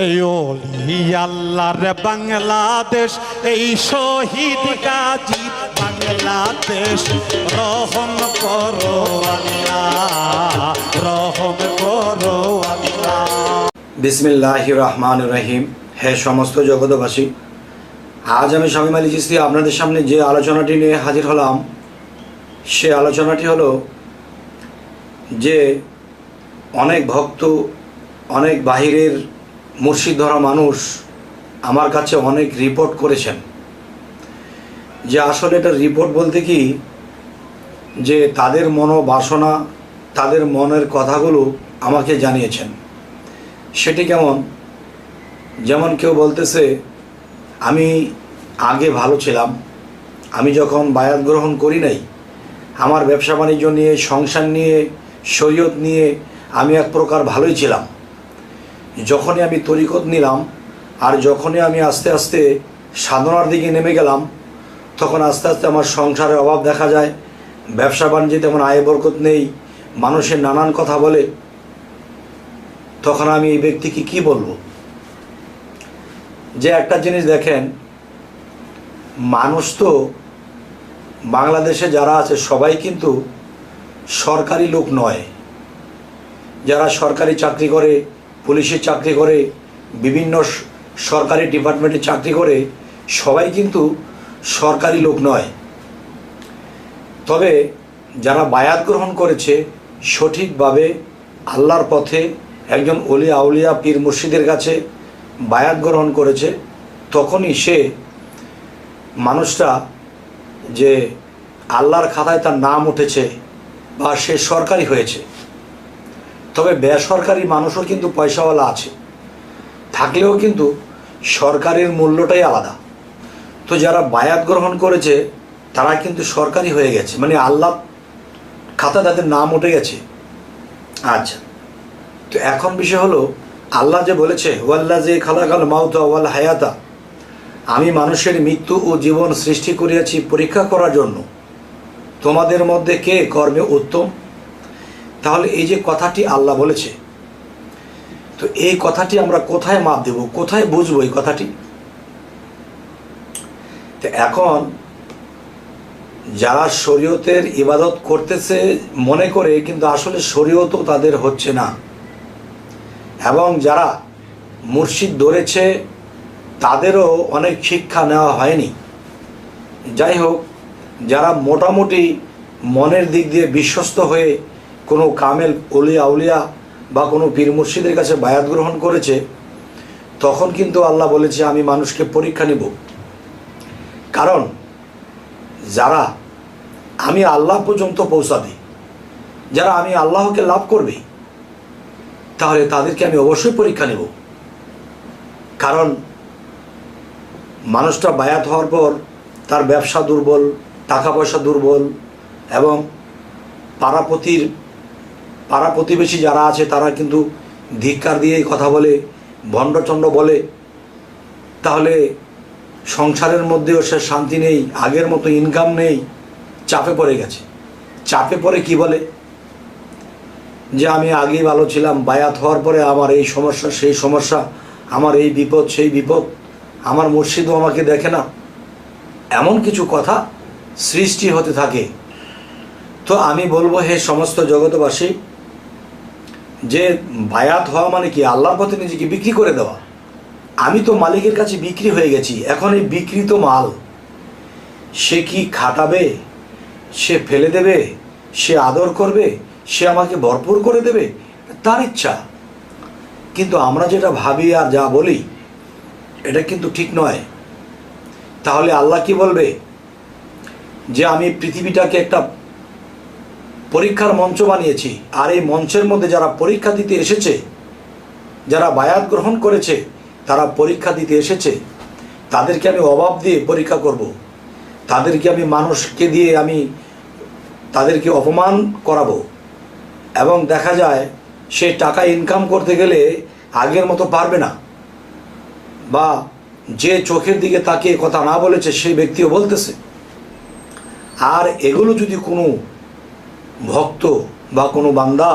এই ওলি আল্লাহর বাংলাদেশ, এই শহীদ গাজী বাংলাদেশ, রহম করো আল্লাহ, রহম করো আল্লাহ। বিসমিল্লাহ রহমান রহিম। হে সমস্ত জগতবাসী আজ আমি স্বামী মালিক চিস্তি আপনাদের সামনে যে আলোচনাটি নিয়ে হাজির হলাম, সে আলোচনাটি হলো যে অনেক ভক্ত, অনেক বাহিরের মুর্শিদ ধরা মানুষ আমার কাছে অনেক রিপোর্ট করেছেন। যে আসলে এটা রিপোর্ট বলতে কি? যে তাদের মনোবাসনা, তাদের মনের কথাগুলো আমাকে জানিয়েছেন। সেটি কেমন? যেমন কেউ বলতেছে, আমি আগে ভালো ছিলাম। আমি যখন বায়াত গ্রহণ করি নাই, আমার ব্যবসা বাণিজ্য নিয়ে, সংসার নিয়ে, শরীয়ত নিয়ে আমি এক প্রকার ভালোই ছিলাম। যখনই আমি তরিকত নিলাম আর যখনই আমি আস্তে আস্তে সাধনার দিকে নেমে গেলাম, তখন আস্তে আস্তে আমার সংসারের অভাব দেখা যায়, ব্যবসা বাণিজ্যে তেমন আয় বরকত নেই, মানুষের নানান কথা বলে। তখন আমি এই ব্যক্তিকে কি বলব? যে একটা জিনিস দেখেন, মানুষ তো বাংলাদেশে যারা আছে সবাই কিন্তু সরকারি লোক নয়। যারা সরকারি চাকরি করে পুলিশের চাকরি করে, বিভিন্ন সরকারি ডিপার্টমেন্টে চাকরি করে, সবাই কিন্তু সরকারি লোক নয়। তবে যারা বায়াত গ্রহণ করেছে, সঠিকভাবে আল্লাহর পথে একজন অলি আউলিয়া পীর মুর্শিদের কাছে বায়াত গ্রহণ করেছে, তখনই সে মানুষটা যে আল্লাহর খাতায় তার নাম উঠেছে বা সে সরকারি হয়েছে। তবে বেসরকারি মানুষও কিন্তু পয়সাওয়ালা আছে। থাকলেও কিন্তু সরকারের মূল্যটাই আলাদা। তো যারা বায়াত গ্রহণ করেছে, তারা কিন্তু সরকারি হয়ে গেছে। মানে আল্লাহ খাতা তাদের নাম উঠে গেছে। আচ্ছা। তো এখন বিষয় হলো, আল্লাহ যে বলেছে ওয়াল্লা যে খালাকাল মাউতা ওয়াল হায়াতা আমি মানুষের মৃত্যু ও জীবন সৃষ্টি করিয়াছি পরীক্ষা করার জন্য। তোমাদের মধ্যে কে কর্মে উত্তম? তাহলে এই যে কথাটি আল্লাহ বলেছে, তো এই কথাটি আমরা কোথায় মাপ দেব, কোথায় বুঝব এই কথাটি? তো এখন যারা শরীয়তের ইবাদত করতেছে মনে করে, কিন্তু আসলে শরীয়তও তাদের হচ্ছে না। এবং যারা মুর্শিদ ধরেছে, তাদেরও অনেক শিক্ষা নেওয়া হয়নি। যাই হোক, যারা মোটামুটি মনের দিক দিয়ে বিশ্বস্ত হয়ে কোনো কামেল অলিয়া আউলিয়া বা কোনো পীর মুর্শিদের কাছে বায়াত গ্রহণ করেছে, তখন কিন্তু আল্লাহ বলেছে, আমি মানুষকে পরীক্ষা নিব। কারণ যারা আমি আল্লাহ পর্যন্ত পৌঁছাবে যারা আমি আল্লাহকে লাভ করবে, তাহলে তাদেরকে আমি অবশ্যই পরীক্ষা নেব। কারণ মানুষটা বায়াত হওয়ার পর তার ব্যবসা দুর্বল, টাকা পয়সা দুর্বল এবং পাড়াপতির পাড়া প্রতিবেশী যারা আছে, তারা কিন্তু ধিক্কার দিয়েই কথা বলে, ভণ্ডচণ্ড বলে। তাহলে সংসারের মধ্যেও সে শান্তি নেই, আগের মতো ইনকাম নেই, চাপে পড়ে গেছে। চাপে পড়ে কি বলে? যে আমি আগেই ভালো ছিলাম, বায়াত হওয়ার পরে আমার এই সমস্যা, সেই সমস্যা, আমার এই বিপদ, সেই বিপদ, আমার মুর্শিদও আমাকে দেখে না। এমন কিছু কথা সৃষ্টি হতে থাকে। তো আমি বলব, হে সমস্ত জগতবাসী যে বায়াত হওয়া মানে কি? আল্লাহর পথে নিজেকে বিক্রি করে দেওয়া। আমি তো মালিকের কাছে বিক্রি হয়ে গেছি, এখন এই বিক্রিত মাল সে কি খাটাবে? সে ফেলে দেবে? সে আদর করবে? সে আমাকে ভরপুর করে দেবে? তার ইচ্ছা। কিন্তু আমরা যেটা ভাবি আর যা বলি, এটা কিন্তু ঠিক নয়। তাহলে আল্লাহ কি বলবে? যে আমি পৃথিবীটাকে একটা পরীক্ষার মঞ্চ বানিয়েছি। আর এই মঞ্চের মধ্যে যারা পরীক্ষা দিতে এসেছে, যারা বায়াত গ্রহণ করেছে, তারা পরীক্ষা দিতে এসেছে। তাদেরকে আমি অভাব দিয়ে পরীক্ষা করব। তাদেরকে আমি মানুষকে দিয়ে আমি তাদেরকে অপমান করাবো। এবং দেখা যায়, সে টাকা ইনকাম করতে গেলে আগের মতো পারবে না। বা যে চোখের দিকে তাকিয়ে কথা না বলেছে, সেই ব্যক্তিও বলতেছে। আর এগুলো যদি কোনো ভক্ত বা কোনো বান্দা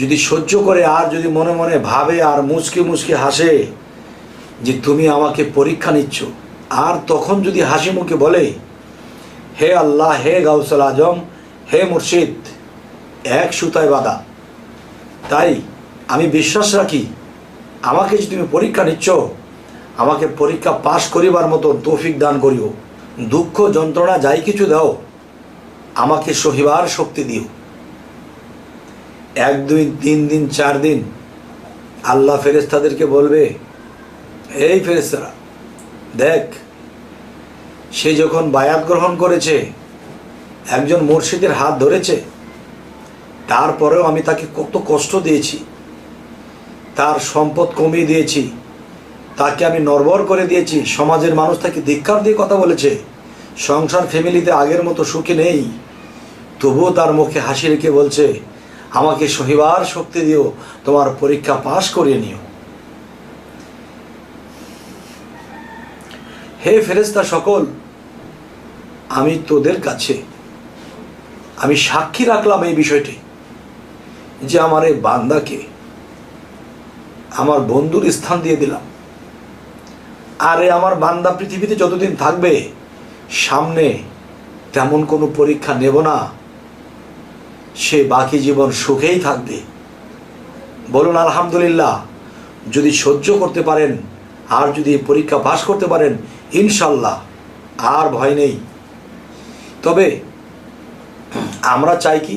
যদি সহ্য করে আর যদি মনে মনে ভাবে আর মুচকি মুচকি হাসে যে তুমি আমাকে পরীক্ষা নিচ্ছ, আর তখন যদি হাসি মুখে বলে, হে আল্লাহ, হে গাউসল আজম, হে মুর্শিদ, এক সুতায় বাধা। তাই আমি বিশ্বাস রাখি, আমাকে যে তুমি পরীক্ষা নিচ্ছ, আমাকে পরীক্ষা পাশ করিবার মতো তৌফিক দান করিও। দুঃখ যন্ত্রণা যাই কিছু দাও আমাকে সহিবার শক্তি দিও। এক, দুই, তিন দিন, চার দিন আল্লাহ ফেরেস্তাদেরকে বলবে, এই ফেরেস্তারা দেখ, সে যখন বায়াত গ্রহণ করেছে, একজন মুর্শিদের হাত ধরেছে, তারপরেও আমি তাকে কত কষ্ট দিয়েছি, তার সম্পদ কমিয়ে দিয়েছি, তাকে আমি নরবর করে দিয়েছি, সমাজের মানুষ তাকে ধিক্কার দিয়ে কথা বলেছে, সংসার ফ্যামিলিতে আগের মতো সুখী নেই। তবুও তার মুখে হাসি রেখে বলছে, আমাকে সহিবার শক্তি দিও, তোমার পরীক্ষা পাশ করিয়ে নিও। হে ফেরেস্তা সকল, আমি তোদের কাছে, আমি সাক্ষী রাখলাম এই বিষয়টি, যে আমার এই বান্দাকে আমার বন্ধুর স্থান দিয়ে দিলাম। আরে আমার বান্দা পৃথিবীতে যতদিন থাকবে, সামনে তেমন কোনো পরীক্ষা নেব না। সে বাকি জীবন সুখেই থাকবে। বলুন, আলহামদুলিল্লাহ, যদি সহ্য করতে পারেন, আর যদি পরীক্ষা পাশ করতে পারেন, ইনশাল্লাহ, আর ভয় নেই। তবে আমরা চাই কি,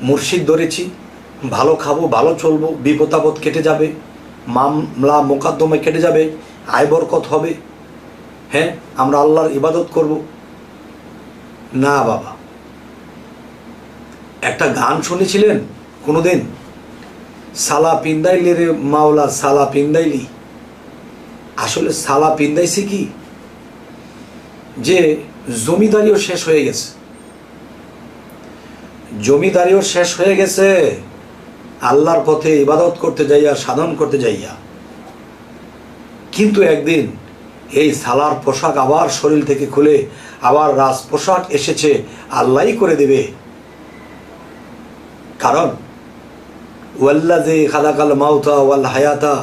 মুর্শিদ ধরেছি, ভালো খাব, ভালো চলবো বিপদাপদ কেটে যাবে, মামলা মোকদ্দমে কেটে যাবে, আয় বরকত হবে। হ্যাঁ আমরা আল্লাহর ইবাদত করব। না, বাবা। একটা গান শুনেছিলেন কোনোদিন? সালা পিন্দাইলি রে মাওলা, সালা পিন্দাইলি আসলে সালা পিন্দাইছে কি? যে জমিদারিও শেষ হয়ে গেছে। জমিদারিও শেষ হয়ে গেছে, আল্লাহর পথে ইবাদত করতে যাইয়া, সাধন করতে যাইয়া। কিন্তু একদিন এই সালার পোশাক আবার শরীর থেকে খুলে, আবার রাজ পোশাক এসেছে, আল্লাহই করে দেবে। কারণ, ওয়াল্লাযী খালাকাল মাউতা ওয়াল হায়াতা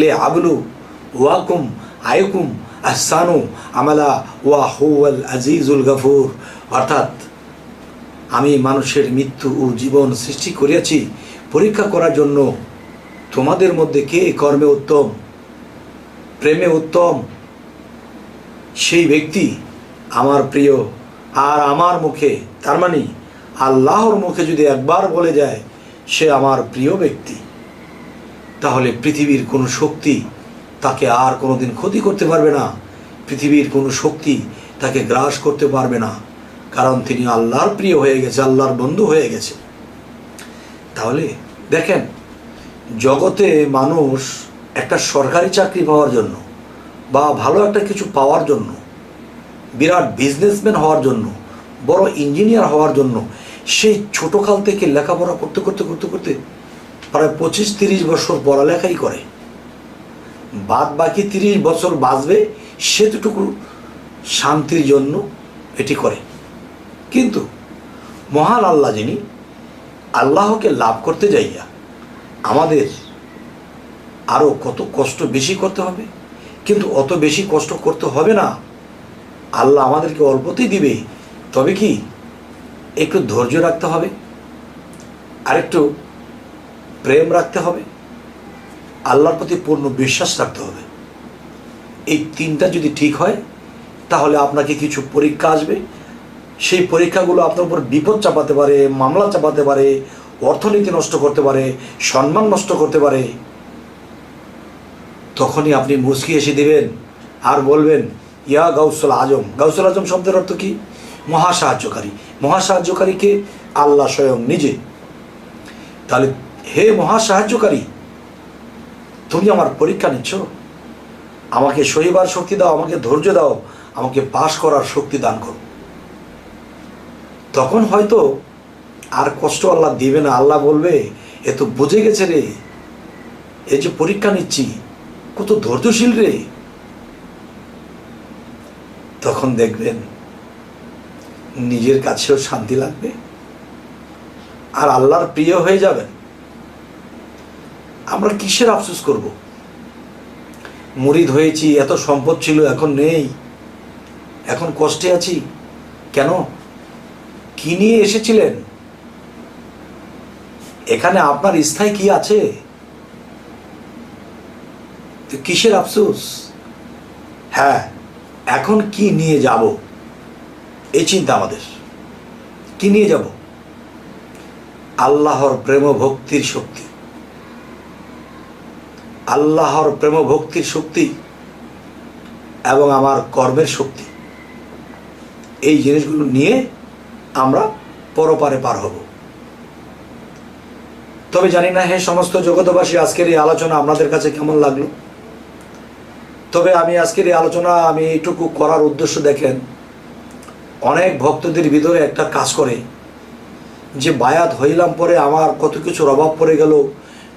লে আবলু ওয়াকুম আয়কুম আহসানু আমালা ওয়া হুয়াল আজিজুল গফুর। অর্থাৎ, আমি মানুষের মৃত্যু ও জীবন সৃষ্টি করিয়াছি, পরীক্ষা করার জন্য তোমাদের মধ্যে কে কর্মে উত্তম, প্রেমে উত্তম? সেই ব্যক্তি আমার প্রিয় আর আমার মুখে, তার মানে আল্লাহর মুখে যদি একবার বলে যায়, সে আমার প্রিয় ব্যক্তি। তাহলে পৃথিবীর কোনো শক্তি তাকে আর কোনোদিন ক্ষতি করতে পারবে না। পৃথিবীর কোনো শক্তি তাকে গ্রাস করতে পারবে না। কারণ তিনি আল্লাহর প্রিয় হয়ে গেছে, আল্লাহর বন্ধু হয়ে গেছে। তাহলে দেখেন, জগতে মানুষ একটা সরকারি চাকরি পাওয়ার জন্য বা ভালো একটা কিছু পাওয়ার জন্য, বিরাট বিজনেসম্যান হওয়ার জন্য, বড় ইঞ্জিনিয়ার হওয়ার জন্য সেই ছোটোকাল থেকে লেখাপড়া করতে করতে করতে করতে প্রায় পঁচিশ তিরিশ বছর পড়ালেখাই করে। বাদ বাকি তিরিশ বছর বাঁচবে সেতুটুকু শান্তির জন্য এটি করে। কিন্তু মহান আল্লাহ যিনি আল্লাহকে লাভ করতে যাইয়া আমাদের আরও কত কষ্ট বেশি করতে হবে, কিন্তু অত বেশি কষ্ট করতে হবে না। আল্লাহ আমাদেরকে অল্পতেই দিবে। তবে কি একটু ধৈর্য রাখতে হবে, আরেকটু প্রেম রাখতে হবে, আল্লাহর প্রতি পূর্ণ বিশ্বাস রাখতে হবে। এই তিনটা যদি ঠিক হয়, তাহলে আপনাকে কিছু পরীক্ষা আসবে। সেই পরীক্ষাগুলো আপনার উপর বিপদ চাপাতে পারে, মামলা চাপাতে পারে, অর্থনীতি নষ্ট করতে পারে, সম্মান নষ্ট করতে পারে, তখনই আপনি মুচকি এসে দিবেন আর বলবেন, ইয়া গাউসুল আজম। গাউসুল আজম শব্দের অর্থ কি? মহা সাহায্যকারী মহা সাহায্যকারীকে আল্লাহ স্বয়ং নিজে। তাহলে হে মহা সাহায্যকারী তুমি আমার পরীক্ষা নিচ্ছ? আমাকে সহিবার শক্তি দাও, আমাকে ধৈর্য দাও, আমাকে পাশ করার শক্তি দান করো। তখন হয়তো আর কষ্ট আল্লাহ দিবে না। আল্লাহ বলবে, এ তো বুঝে গেছে রে, এই যে পরীক্ষা নিচ্ছি, কত ধৈর্যশীল রে। তখন দেখবেন নিজের কাছেও শান্তি লাগবে। আর আল্লাহর প্রিয় হয়ে যাবেন। আমরা কিসের আফসোস করব? মুরিদ হয়েছি, এত সম্পদ ছিল, এখন নেই। এখন কষ্টে আছি। কেন? কি নিয়ে এসেছিলেন? এখানে আপনার স্থায়ী কি আছে? কিসের আফসোস? হ্যাঁ এখন কি নিয়ে যাব? এই চিন্তা আমাদের। কি নিয়ে যাব? আল্লাহর প্রেম ভক্তির শক্তি। আল্লাহর প্রেম ভক্তির শক্তি এবং আমার কর্মের শক্তি। এই জিনিসগুলো নিয়ে আমরা পরপারে পার হব। তবে জানি না হে সমস্ত জগতবাসী আজকের এই আলোচনা আপনাদের কাছে কেমন লাগল? তবে আমি আজকের এই আলোচনা, আমি এইটুকু করার উদ্দেশ্য দেখেন অনেক ভক্তদের ভিতরে একটা কাজ করে যে বায়াত হইলাম পরে আমার কত কিছুর অভাব পড়ে গেল,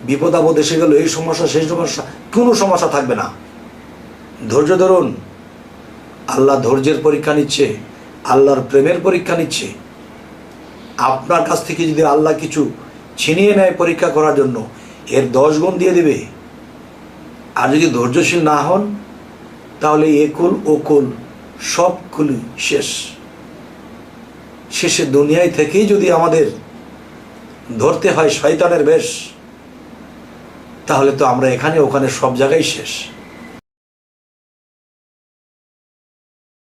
বিপদ আপদ এসে গেল, এই সমস্যা, সেই সমস্যা, কোনো সমস্যা থাকবে না। ধৈর্য ধরুন, আল্লাহ ধৈর্যের পরীক্ষা নিচ্ছে, আল্লাহর প্রেমের পরীক্ষা নিচ্ছে। আপনার কাছ থেকে যদি আল্লাহ কিছু ছিনিয়ে নেয় পরীক্ষা করার জন্য, এর দশ গুণ দিয়ে দেবে। আর যদি ধৈর্যশীল না হন, তাহলে একুল, ওকুল সব কুলি শেষ। শেষে দুনিয়ায় থেকেই যদি আমাদের ধরতে হয় শয়তানের বেশ, তাহলে তো আমরা এখানে ওখানে সব জায়গায় শেষ।